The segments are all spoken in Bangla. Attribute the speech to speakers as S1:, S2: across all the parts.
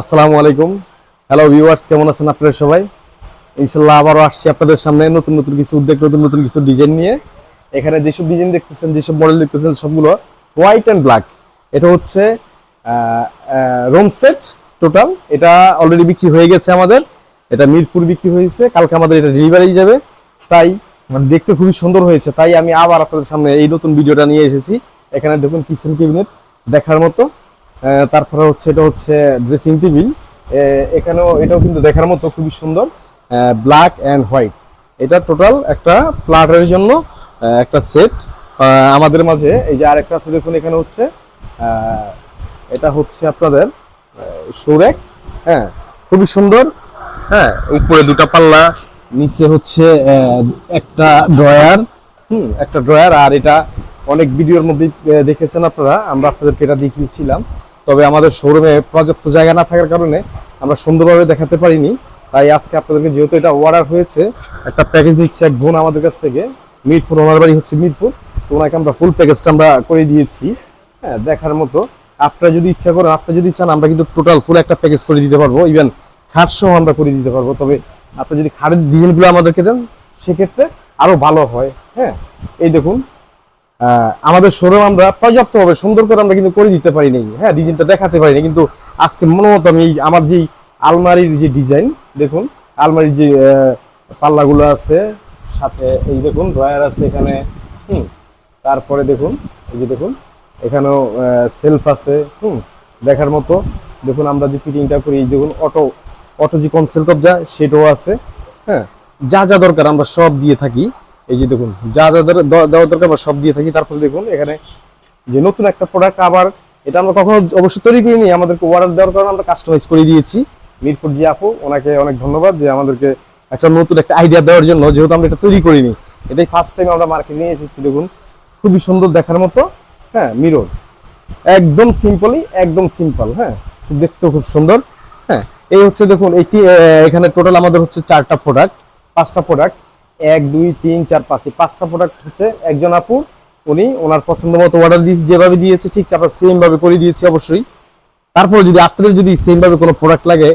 S1: আসসালামু আলাইকুম। হ্যালো ভিউয়ার্স কেমন আছেন আপনারা সবাই? ইনশাল্লাহ আবারও আসছি আপনাদের সামনে নতুন নতুন কিছু উদ্যোগ, নতুন নতুন কিছু ডিজাইন নিয়ে। এখানে যেসব ডিজাইন দেখতেছেন, যেসব মডেল দেখতেছেন, সবগুলো হোয়াইট অ্যান্ড ব্ল্যাক এটা হচ্ছে রোম সেট টোটাল এটা অলরেডি বিক্রি হয়ে গেছে আমাদের। এটা মিরপুর বিক্রি হয়েছে। কালকে আমাদের এটা ডেলিভারি যাবে। তাই মানে দেখতে খুবই সুন্দর হয়েছে। তাই আমি আবার আপনাদের সামনে এই নতুন ভিডিওটা নিয়ে এসেছি। এখানে দেখুন কিচেন ক্যাবিনেট দেখার মতো। তারপরে হচ্ছে এটা হচ্ছে ড্রেসিং টেবিল এখানেও এটাও কিন্তু দেখার মতো খুবই সুন্দর। ব্ল্যাক অ্যান্ড হোয়াইট এটা টোটাল একটা ফ্ল্যাটের জন্য একটা সেট আমাদের মাঝে এই যে আরেকটা আছে, দেখুন এখানে হচ্ছে এটা হচ্ছে আপনাদের সুরেক হ্যাঁ খুবই সুন্দর। হ্যাঁ উপরে দুটা পাল্লা, নিচে হচ্ছে একটা ড্রয়ার হুম, একটা ড্রয়ার আর এটা অনেক ভিডিওর মধ্যে দেখেছেন আপনারা? আমরা আপনাদেরকে এটা দেখিয়েছিলাম। তবে আমাদের শোরুমে পর্যাপ্ত জায়গা না থাকার কারণে আমরা সুন্দরভাবে দেখাতে পারিনি। তাই আজকে আপনাদেরকে যেহেতু এটা অর্ডার হয়েছে, একটা প্যাকেজ দিচ্ছে এক বোন আমাদের কাছ থেকে। মিরপুর, ওনার বাড়ি হচ্ছে মিরপুর। তো ওনাকে আমরা ফুল প্যাকেজটা আমরা করে দিয়েছি। হ্যাঁ দেখার মতো। আপনারা যদি ইচ্ছা করেন আপনারা যদি চান, আমরা কিন্তু টোটাল ফুল একটা প্যাকেজ করে দিতে পারব। ইভেন খাট সহ আমরা করে দিতে পারব। তবে আপনি যদি খাটের ডিজাইনগুলো আমাদেরকে দেন, সেক্ষেত্রে আরও ভালো হয়। হ্যাঁ এই দেখুন। আমাদের শোরুম আমরা পর্যাপ্তভাবে সুন্দর করে আমরা কিন্তু করে দিতে পারি পারিনি। হ্যাঁ ডিজাইনটা দেখাতে পারিনি, কিন্তু আজকে মনে মতো আমি আমার যে আলমারির যে ডিজাইন দেখুন, আলমারির যে পাল্লাগুলো আছে, সাথে এই দেখুন ড্রয়ার আছে এখানে, হুম, তারপরে দেখুন, এই যে দেখুন, এখানেও সেলফ আছে, হুম, দেখার মতো। দেখুন, আমরা যে ফিটিংটা করি দেখুন অটো অটো যে কনসেপ্ট যা, সেটাও আছে হ্যাঁ যা যা দরকার আমরা সব দিয়ে থাকি। এই যে দেখুন, যা যা দেওয়া দরকার আমরা সব দিয়ে থাকি। তারপরে দেখুন, এখানে যে নতুন একটা প্রোডাক্ট আবার, এটা আমরা কখনো অবশ্য তৈরি করিনি, আমাদেরকে অর্ডার দেওয়ার কারণে আমরা কাস্টমাইজ করে দিয়েছি। মিরপুর জি আপু, ওনাকে অনেক ধন্যবাদ যে আমাদেরকে একটা নতুন একটা আইডিয়া দেওয়ার জন্য, যেহেতু আমরা এটা তৈরি করিনি। এটাই ফার্স্ট টাইম আমরা মার্কেট নিয়ে এসেছি, দেখুন, খুবই সুন্দর দেখার মতো হ্যাঁ মিরর একদম সিম্পলি একদম সিম্পল হ্যাঁ দেখতেও খুব সুন্দর হ্যাঁ। এই হচ্ছে দেখুন, এই এখানে টোটাল আমাদের হচ্ছে চারটা প্রোডাক্ট পাঁচটা প্রোডাক্ট এক, দুই, তিন, চার, পাঁচ। এই পাঁচটা প্রোডাক্ট হচ্ছে একজন আপুর, উনি ওনার পছন্দ মতো অর্ডার দিয়েছে, যেভাবে দিয়েছে, ঠিক আমরা সেম ভাবে করে দিয়েছি অবশ্যই। তারপর যদি আপনাদের যদি সেম ভাবে কোনো প্রোডাক্ট লাগে,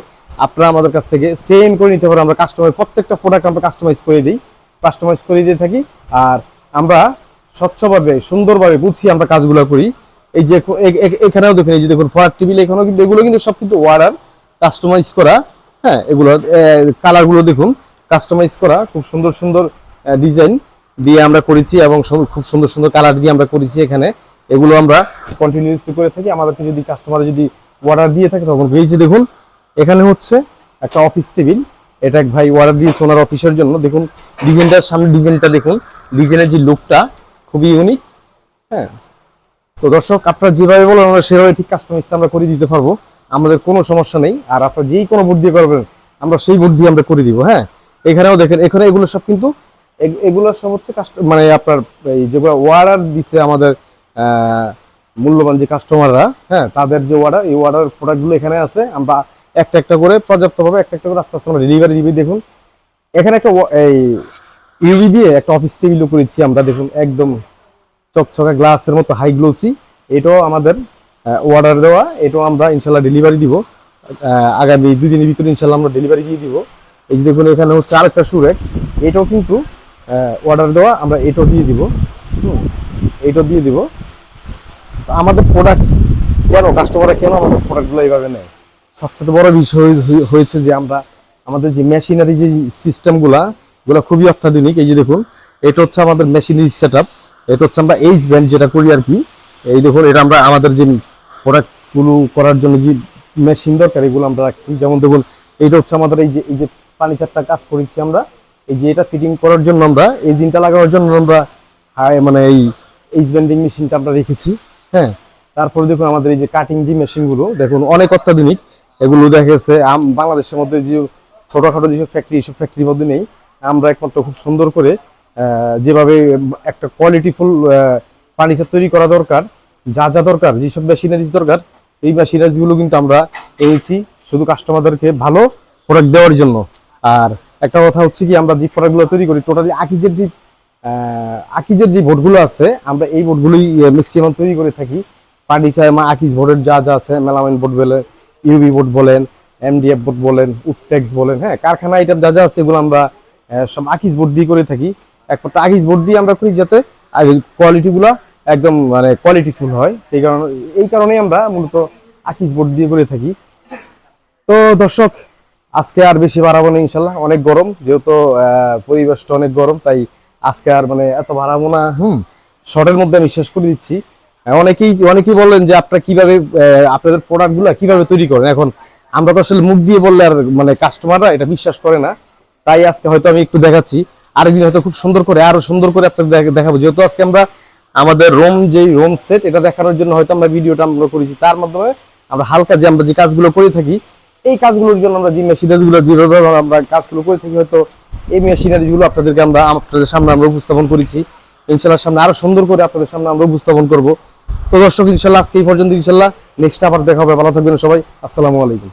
S1: আপনারা আমাদের কাছ থেকে সেম করে নিতে পারেন। আমরা কাস্টমার প্রত্যেকটা প্রোডাক্ট আমরা কাস্টমাইজ করে দিই। কাস্টমাইজ করে দিয়ে থাকি। আর আমরা স্বচ্ছভাবে, সুন্দরভাবে গুছিয়ে আমরা কাজগুলো করি। এই যে এখানেও দেখুন, এই যে দেখুন ফোয়ার টেবিল এখানেও কিন্তু এগুলো কিন্তু সব কিন্তু ওয়ার্ডার কাস্টমাইজ করা। হ্যাঁ এগুলো কালারগুলো দেখুন। কাস্টমাইজ করা, খুব সুন্দর সুন্দর ডিজাইন দিয়ে আমরা করেছি এবং খুব সুন্দর সুন্দর কালার দিয়ে আমরা করেছি এখানে। এগুলো আমরা কন্টিনিউসলি করে থাকি। আমাদেরকে যদি কাস্টমার যদি অর্ডার দিয়ে থাকে, তখন এই যে দেখুন, এখানে হচ্ছে একটা অফিস টেবিল এটা এক ভাই অর্ডার দিয়েছে ওনার অফিসের জন্য। দেখুন ডিজাইনটার সামনে ডিজাইনটা দেখুন। ডিজাইনের যে লুকটা খুবই ইউনিক হ্যাঁ। তো দর্শক, আপনারা যেভাবে বলেন, আমরা সেভাবে ঠিক কাস্টমাইজটা আমরা করে দিতে পারব। আমাদের কোনো সমস্যা নেই। আর আপনারা যেই কোনো বুদ্ধি করবেন, আমরা সেই বুদ্ধি আমরা করে দিব। হ্যাঁ। এখানেও দেখেন, এখানে এগুলো সব কিন্তু এগ- এগুলো সব হচ্ছে মানে আপনার এই যেগুলো ওয়ার্ডার দিছে আমাদের মূল্যবান যে কাস্টমাররা হ্যাঁ তাদের যে অর্ডার এই অর্ডার প্রোডাক্টগুলো এখানে আছে। আমরা একটা একটা করে পর্যাপ্তভাবে একটা একটা করে আস্তে আস্তে আমরা ডেলিভারি দিবি, দেখুন। এখানে একটা এই ইউভি দিয়ে একটা অফিস টেবিলও করেছি আমরা, দেখুন, একদম চকচকা গ্লাসের মতো হাই গ্লোসি এটাও আমাদের অর্ডার দেওয়া, এটাও আমরা ইনশাল্লাহ ডেলিভারি দিব। আগামী দুই দিনের ভিতরে ইনশাল্লাহ আমরা ডেলিভারি দিয়ে দিব। এই যে দেখুন, এখানে হচ্ছে আরেকটা সুরেক। এটাও কিন্তু অর্ডার দেওয়া, আমরা এটাও দিয়ে দিব। এটাও দিয়ে দিব। আমাদের প্রোডাক্ট কেন কাস্টমাররা কেন আমাদের প্রোডাক্টগুলো এইভাবে নেয়? সবচেয়ে বড় বিষয় হয়ে- হয়েছে যে আমরা, আমাদের যে মেশিনারি যে সিস্টেমগুলা গুলো খুবই অত্যাধুনিক। এই যে দেখুন, এটা হচ্ছে আমাদের মেশিনারি সেট আপ এটা হচ্ছে আমরা এইচ ব্যান্ড যেটা করি আর কি। এই দেখুন, এটা আমরা আমাদের যে প্রোডাক্টগুলো করার জন্য যে মেশিন দরকার, এগুলো আমরা রাখছি। যেমন দেখুন এইটা হচ্ছে আমাদের এই যে এই যে পানি চারটা কাজ করেছি আমরা। এই যে এটা ফিটিং করার জন্য আমরা, এই জিনটা লাগানোর জন্য আমরা মানে এই এইচ ব্যান্ডিং মেশিনটা আমরা রেখেছি হ্যাঁ। তারপরে দেখুন আমাদের এই যে কাটিং যে মেশিনগুলো দেখুন অনেক অত্যাধুনিক। এগুলো দেখা গেছে বাংলাদেশের মধ্যে যে ছোটখাটো যেসব ফ্যাক্টরি এইসব ফ্যাক্টরির মধ্যে নেই। আমরা একমাত্র খুব সুন্দর করে যেভাবে একটা কোয়ালিটিফুল ফার্নিচার তৈরি করা দরকার, যা যা দরকার, যেসব মেশিনারিজ দরকার, এই মেশিনারিজগুলো কিন্তু আমরা এনেছি শুধু কাস্টমারদেরকে ভালো প্রোডাক্ট দেওয়ার জন্য। আর একটা কথা হচ্ছে কি, আমরা যে প্রোডাক্টগুলো তৈরি করি টোটালি আকিজের যে আকিজের যে ভোটগুলো আছে, আমরা এই বোর্ডগুলোই ম্যাক্সিমাম তৈরি করে থাকি। ফার্নিচার মা, আকিজ ভোটের যা যা আছে, মেলামাইন বোর্ড বলে ইউবি বোর্ড বলেন এমডিএফ বোর্ড বলেন উডটেক্স বলেন হ্যাঁ কারখানা আইটেম যা যা আছে, এগুলো আমরা সব আকিস বোর্ড দিয়ে করে থাকি। একমাত্র আকিস বোর্ড দিয়ে আমরা করি যাতে কোয়ালিটিগুলো একদম মানে কোয়ালিটিফুল হয়। এই কারণে, এই কারণেই আমরা মূলত আকিস বোর্ড দিয়ে করে থাকি। তো দর্শক আজকে আর বেশি বাড়াবো না ইনশাল্লাহ, অনেক গরম, যেহেতু পরিবেশটা অনেক গরম, তাই আজকে আর মানে এত বাড়াবো না, হুম, শর্টের মধ্যে আমি শেষ করে দিচ্ছি। অনেকেই অনেকেই বললেন যে আপনারা কীভাবে আপনাদের প্রোডাক্টগুলা কীভাবে তৈরি করেন? এখন আমরা তো আসলে মুখ দিয়ে বললে আর মানে কাস্টমাররা এটা বিশ্বাস করে না, তাই আজকে হয়তো আমি একটু দেখাচ্ছি। আরেকদিন হয়তো খুব সুন্দর করে, আরও সুন্দর করে আপনাদের দেখাবো। যেহেতু আজকে আমরা আমাদের রোম যে রোম সেট এটা দেখানোর জন্য হয়তো আমরা ভিডিওটা আমরা করেছি, তার মাধ্যমে আমরা হালকা যে আমরা যে কাজগুলো করে থাকি এই কাজগুলোর জন্য আমরা যে মেশিনারিগুলো যেভাবে আমরা কাজগুলো করে থাকি, হয়তো এই মেশিনারিগুলো আপনাদেরকে আমরা, আপনাদের সামনে আমরা উপস্থাপন করেছি। ইনশাল্লাহ সামনে আরও সুন্দর করে আপনাদের সামনে আমরা উপস্থাপন করব। তো দর্শক ইনশাল্লাহ আজকে এই পর্যন্ত ইনশাল্লাহ নেক্সট আবার দেখা হবে। ভালো থাকবেন সবাই। আসসালামু আলাইকুম।